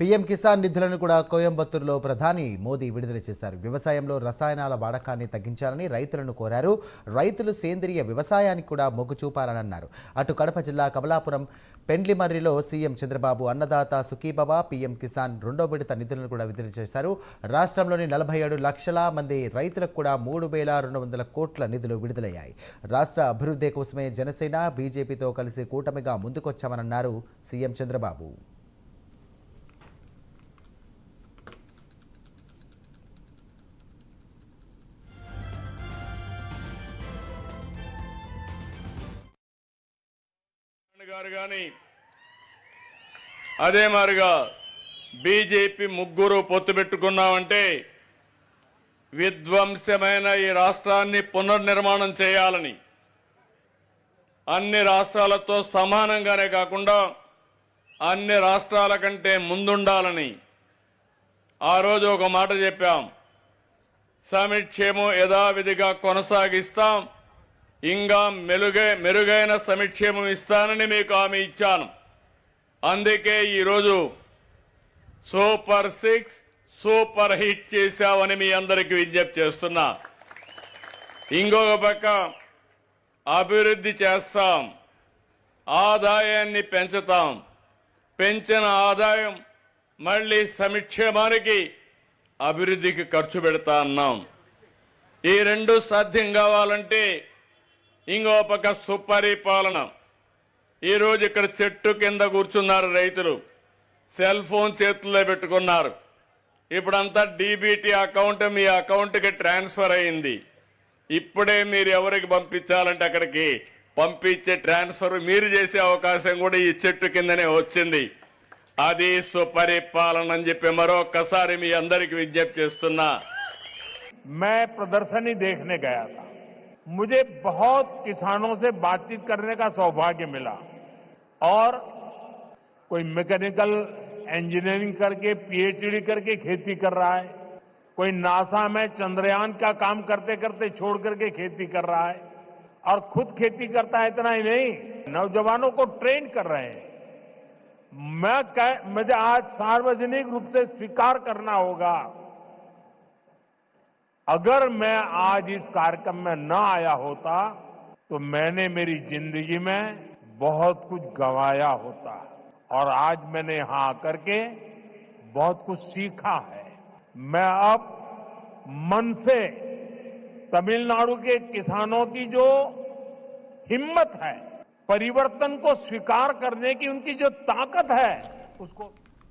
PM Kisan నిధులను కూడా కోయంబత్తూరులో ప్రధాని మోదీ విడుదల చేశారు. వ్యవసాయంలో రసాయనాల వాడకాన్ని తగ్గించాలని రైతులను కోరారు. రైతులు సేంద్రియ వ్యవసాయానికి కూడా మొగ్గు చూపాలని అన్నారు అటు కడప జిల్లా కమలాపురం పెండ్లిమర్రిలో సీఎం చంద్రబాబు అన్నదాత సుఖీబాబా పీఎం కిసాన్ రెండో విడత నిధులను కూడా విడుదల చేశారు. రాష్ట్రంలోని నలభై ఏడు లక్షల మంది రైతులకు కూడా మూడు వేల రెండు వందల కోట్ల నిధులు విడుదలయ్యాయి. రాష్ట్ర అభివృద్ధి కోసమే జనసేన బీజేపీతో కలిసి కూటమిగా ముందుకొచ్చామన్నారు సీఎం చంద్రబాబు. గారు కానీ అదే మాదిరిగా బీజేపీ ముగ్గురు పొత్తు పెట్టుకున్నామంటే విధ్వంసమైన ఈ రాష్ట్రాన్ని పునర్నిర్మాణం చేయాలని అన్ని రాష్ట్రాలతో సమానంగానే కాకుండా అన్ని రాష్ట్రాల కంటే ముందుండాలని ఆ రోజు ఒక మాట చెప్పాం. సమిక్షేమం యథావిధిగా కొనసాగిస్తాం. ఇంకా మెరుగై మెరుగైన సమక్షేమం ఇస్తానని మీకు హామీ ఇచ్చాను. అందుకే ఈరోజు సూపర్ సిక్స్ సూపర్ హిట్ చేశామని మీ అందరికీ విజ్ఞప్తి చేస్తున్నా. ఇంకొక పక్క అభివృద్ధి చేస్తాం ఆదాయాన్ని పెంచుతాం. పెంచిన ఆదాయం మళ్ళీ సమిక్షేమానికి అభివృద్ధికి ఖర్చు పెడతా అన్నాం. ఈ రెండు సాధ్యం కావాలంటే ఇంకో పక్క సుపరిపాలన ఈరోజు ఇక్కడ చెట్టు కింద కూర్చున్నారు రైతులు. సెల్ ఫోన్ చేతుల్లో పెట్టుకున్నారు. ఇప్పుడంతా డీబీటీ అకౌంట్ మీ అకౌంట్కి ట్రాన్స్ఫర్ అయింది. ఇప్పుడే మీరు ఎవరికి పంపించాలంటే అక్కడికి పంపించే ట్రాన్స్ఫర్ మీరు చేసే అవకాశం కూడా ఈ చెట్టు కిందనే వచ్చింది. అది సుపరిపాలన అని చెప్పి మరొకసారి మీ అందరికి విజ్ఞప్తి చేస్తున్నా. మే ప్రదర్శని దేఖనే గయా मुझे बहुत किसानों से बातचीत करने का सौभाग्य मिला। और कोई मैकेनिकल इंजीनियरिंग करके पीएचडी करके खेती कर रहा है कोई नासा में चंद्रयान का काम करते करते छोड़ करके खेती कर रहा है और खुद खेती करता है इतना ही नहीं नौजवानों को ट्रेन कर रहे हैं। मैं कह, मुझे आज सार्वजनिक रूप से स्वीकार करना होगा। अगर मैं आज इस कार्यक्रम में न आया होता तो मैंने मेरी ज़िंदगी में बहुत कुछ गंवाया होता। और आज मैंने यहाँ आकर के बहुत कुछ सीखा है। मैं अब मन से तमिलनाडु के किसानों की जो हिम्मत है, परिवर्तन को स्वीकार करने की उनकी जो ताकत है, उसको